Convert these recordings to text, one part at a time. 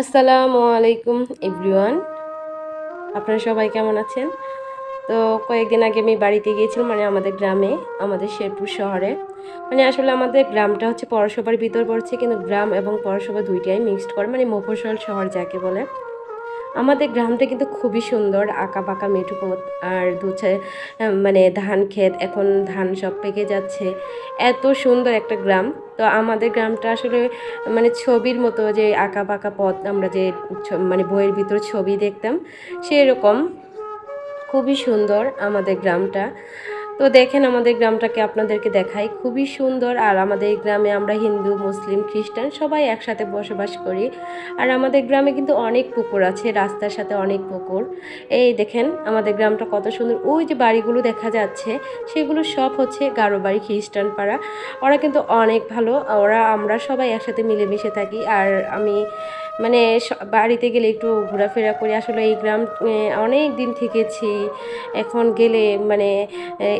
আসসালামু আলাইকুম, এভরিওয়ান। আপনারা সবাই কেমন আছেন? তো কয়েকদিন আগে আমি বাড়িতে গিয়েছিলাম মানে আমাদের গ্রামে, আমাদের শেরপুর শহরে। মানে আসলে আমাদের গ্রামটা হচ্ছে পৌরসভার ভিতর পড়ছে, কিন্তু গ্রাম এবং পৌরসভা দুইটাই মিক্সড করে মানে মফসল শহর যাকে বলে। আমাদের গ্রামটা কিন্তু খুবই সুন্দর আঁকা বাঁকা মেঠু পথ, আর দুছে মানে ধান ক্ষেত, এখন ধান সব পেকে যাচ্ছে। এত সুন্দর একটা গ্রাম। তো আমাদের গ্রামটা আসলে মানে ছবির মতো যে আঁকা বাঁকা পথ, আমরা যে মানে বইয়ের ভিতর ছবি দেখতাম, সেরকম। খুবই সুন্দর আমাদের গ্রামটা। তো দেখেন আমাদের গ্রামটাকে আপনাদেরকে দেখাই। খুবই সুন্দর। আর আমাদের গ্রামে আমরা হিন্দু, মুসলিম, খ্রিস্টান সবাই একসাথে বসবাস করি। আর আমাদের গ্রামে কিন্তু অনেক পুকুর আছে, রাস্তার সাথে অনেক পুকুর। এই দেখেন আমাদের গ্রামটা কত সুন্দর। ওই যে বাড়িগুলো দেখা যাচ্ছে, সেগুলো সব হচ্ছে গারো বাড়ি, খ্রিস্টান পাড়া। ওরা কিন্তু অনেক ভালো। ওরা, আমরা সবাই একসাথে মিলেমিশে থাকি। আর আমি মানে বাড়িতে গেলে একটু ঘোরাফেরা করি আসলে এই গ্রাম অনেক দিন থেকেছি। এখন গেলে মানে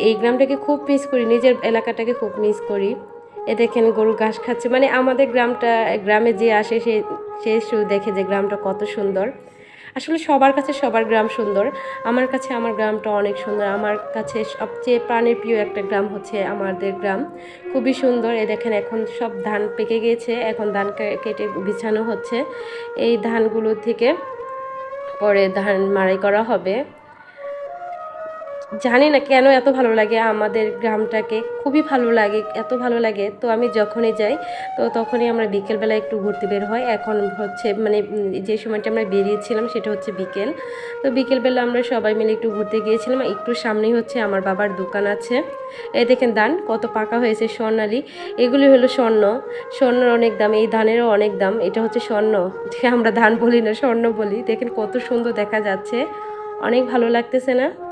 এই গ্রামটাকে খুব মিস করি, নিজের এলাকাটাকে খুব মিস করি। এ দেখেন গরু ঘাস খাচ্ছে। মানে আমাদের গ্রামটা, গ্রামে যে আসে সে সে দেখে যে গ্রামটা কত সুন্দর। আসলে সবার কাছে সবার গ্রাম সুন্দর। আমার কাছে আমার গ্রামটা অনেক সুন্দর। আমার কাছে সবচেয়ে প্রাণের প্রিয় একটা গ্রাম হচ্ছে আমাদের গ্রাম। খুবই সুন্দর। এ দেখেন, এখন সব ধান পেকে গিয়েছে। এখন ধান কেটে বিছানো হচ্ছে। এই ধানগুলো থেকে পরে ধান মাড়াই করা হবে। জানি না কেন এত ভালো লাগে আমাদের গ্রামটাকে, খুবই ভালো লাগে, এত ভালো লাগে। তো আমি যখনই যাই, তো তখনই আমরা বিকেলবেলা একটু ঘুরতে বের হয় এখন হচ্ছে মানে যে সময়টা আমরা বেরিয়েছিলাম সেটা হচ্ছে বিকেল। তো বিকেলবেলা আমরা সবাই মিলে একটু ঘুরতে গিয়েছিলাম। একটু সামনেই হচ্ছে আমার বাবার দোকান আছে। এই দেখেন ধান, কত পাকা হয়েছে স্বর্ণালী। এগুলি হলো স্বর্ণ। স্বর্ণের অনেক দাম, এই ধানেরও অনেক দাম। এটা হচ্ছে স্বর্ণ। আমরা ধান বলি না, স্বর্ণ বলি। দেখেন কত সুন্দর দেখা যাচ্ছে। অনেক ভালো লাগতেছে না?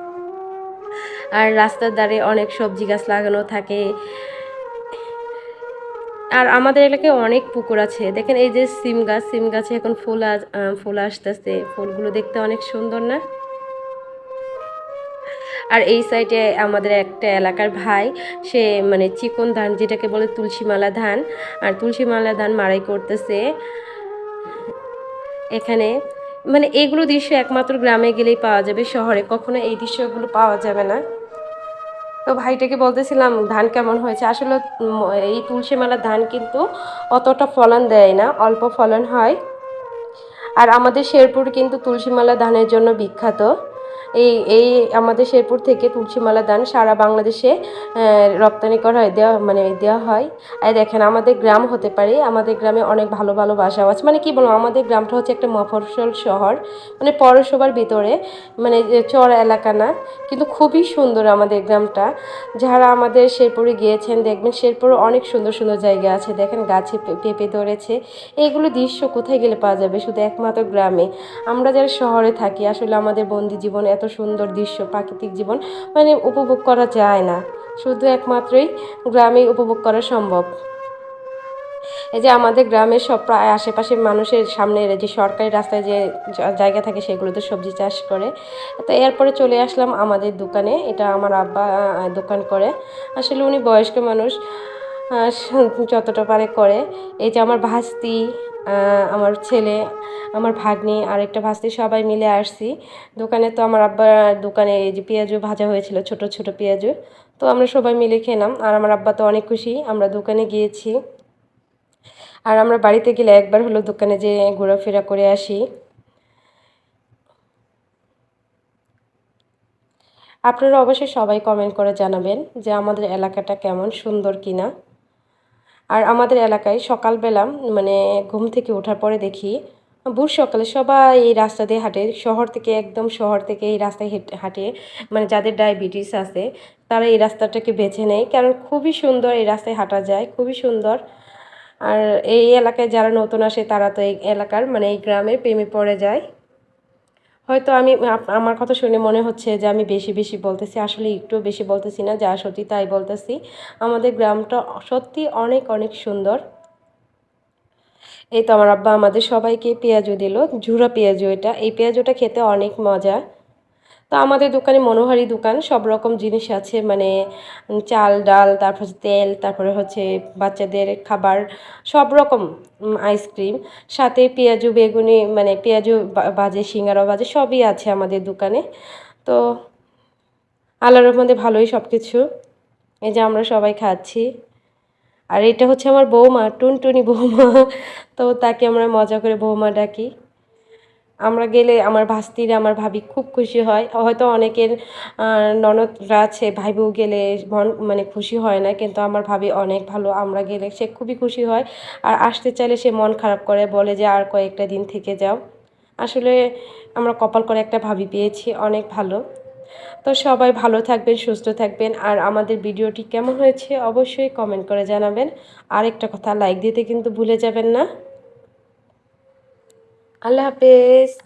আর রাস্তার ধারে অনেক সবজি গাছ লাগানো থাকে। আর আমাদের এলাকায় অনেক পুকুর আছে। দেখেন এই যে সিম গাছ, সিম গাছে এখন ফুল ফুল আসতেছে। ফুলগুলো দেখতে অনেক সুন্দর না? আর এই সাইডে আমাদের একটা এলাকার ভাই, সে মানে চিকন ধান যেটাকে বলে তুলসীমালা ধান, আর তুলসীমালা ধান মাড়াই করতেছে। এখানে মানে এগুলো দৃশ্য একমাত্র গ্রামে গেলেই পাওয়া যাবে, শহরে কখনো এই দৃশ্যগুলো পাওয়া যাবে না। তো ভাইটাকে বলতেছিলাম, ধান কেমন হয়েছে? আসলে এই তুলসী মেলার ধান কিন্তু অতটা ফলন দেয় না, অল্প ফলন হয়। আর আমাদের শেরপুর কিন্তু তুলসীমালা ধানের জন্য বিখ্যাত। এই এই আমাদের শেরপুর থেকে তুলসীমালা দান সারা বাংলাদেশে রপ্তানি করা হয়, দেওয়া মানে দেওয়া হয়। আর দেখেন, আমাদের গ্রাম হতে পারে, আমাদের গ্রামে অনেক ভালো ভালো বাসাও আছে। মানে কি বলব, আমাদের গ্রামটা হচ্ছে একটা মফস্বল শহর মানে পৌরসভার ভিতরে মানে চর এলাকা না, কিন্তু খুবই সুন্দর আমাদের গ্রামটা। যারা আমাদের শেরপুরে গিয়েছেন, দেখবেন শেরপুরে অনেক সুন্দর সুন্দর জায়গা আছে। দেখেন, গাছে পেঁপে ধরেছে। এইগুলো দৃশ্য কোথায় গেলে পাওয়া যাবে? শুধু একমাত্র গ্রামে। আমরা যারা শহরে থাকি, আসলে আমাদের বন্দি জীবন এত সুন্দর দৃশ্য, প্রাকৃতিক জীবন মানে উপভোগ করা যায় না। শুধু একমাত্রই গ্রামে উপভোগ করা সম্ভব। এই যে আমাদের গ্রামের সব প্রায় আশেপাশে মানুষের সামনে যে সরকারি রাস্তায় যে জায়গা থাকে সেগুলোতে সবজি চাষ করে। তো এরপরে চলে আসলাম আমাদের দোকানে। এটা আমার আব্বা দোকান করে। আসলে উনি বয়স্ক মানুষ। যতটা পারে করে। এই যে আমার ভাস্তি আমার ছেলে, আমার ভাগ্নি আর একটা ভাস্তি, সবাই মিলে আসছি। দোকানে তো আমার আব্বার দোকানে এই যে পেঁয়াজু ভাজা হয়েছিল, ছোট ছোট পেঁয়াজু। তো আমরা সবাই মিলে খেলাম। আর আমার আব্বা তো অনেক খুশি, আমরা দোকানে গিয়েছি। আর আমরা বাড়িতে গেলে একবার হলো দোকানে যে ঘোরাফেরা করে আসি। আপনারা অবশ্যই সবাই কমেন্ট করে জানাবেন যে আমাদের এলাকাটা কেমন, সুন্দর কিনা। আর আমাদের এলাকায় সকালবেলা মানে ঘুম থেকে ওঠার পরে দেখি, ভোর সকালে সবাই এই রাস্তা দিয়ে হাঁটে। শহর থেকে একদম শহর থেকে এই রাস্তায় হেঁটে- মানে যাদের ডায়াবেটিস আছে, তারা এই রাস্তাটাকে বেছে নেয়। কারণ খুবই সুন্দর এই রাস্তায় হাঁটা যায়, খুবই সুন্দর। আর এই এলাকায় যারা নতুন আসে, তারা তো এই এলাকার মানে এই গ্রামের প্রেমে পড়ে যায়। হয়তো আমি আমার কথা শুনে মনে হচ্ছে যে আমি বেশি বেশি বলতেছি, আসলে একটু বেশি বলতেছি না, যা সত্যি তাই বলতেছি। আমাদের গ্রামটা সত্যি অনেক অনেক সুন্দর। এই তো আমার আব্বা আমাদের সবাইকে পেঁয়াজু দিল, ঝুরা পেঁয়াজু এটা। এই পেঁয়াজুটা খেতে অনেক মজা। তো আমাদের দোকানে মনোহারি দোকান, সব রকম জিনিস আছে মানে চাল, ডাল, তারপর হচ্ছে তেল, তারপরে হচ্ছে বাচ্চাদের খাবার, সব রকম আইসক্রিম সাথে পেঁয়াজু, বেগুনি মানে পেঁয়াজু বাজে, সিঙ্গারা বাজে, সবই আছে আমাদের দোকানে। তো আল্লাহর রহমতে ভালোই সব কিছু এই যে আমরা সবাই খাচ্ছি। আর এটা হচ্ছে আমার বৌমা, টুনটুনি বৌমা। তো তাকে আমরা মজা করে বৌমা ডাকি। আমরা গেলে আমার ভাস্তিরা, আমার ভাবি খুব খুশি হয়। হয়তো অনেকের ননদরা আছে ভাই বউ গেলে মন মানে খুশি হয় না, কিন্তু আমার ভাবি অনেক ভালো, আমরা গেলে সে খুবই খুশি হয়। আর আসতে চাইলে সে মন খারাপ করে, বলে যে আর কয়েকটা দিন থেকে যাও। আসলে আমরা কপাল করে একটা ভাবি পেয়েছি, অনেক ভালো। তো সবাই ভালো থাকবেন, সুস্থ থাকবেন। আর আমাদের ভিডিওটি কেমন হয়েছে অবশ্যই কমেন্ট করে জানাবেন। আর একটা কথা লাইক দিতে কিন্তু ভুলে যাবেন না। Ala vez.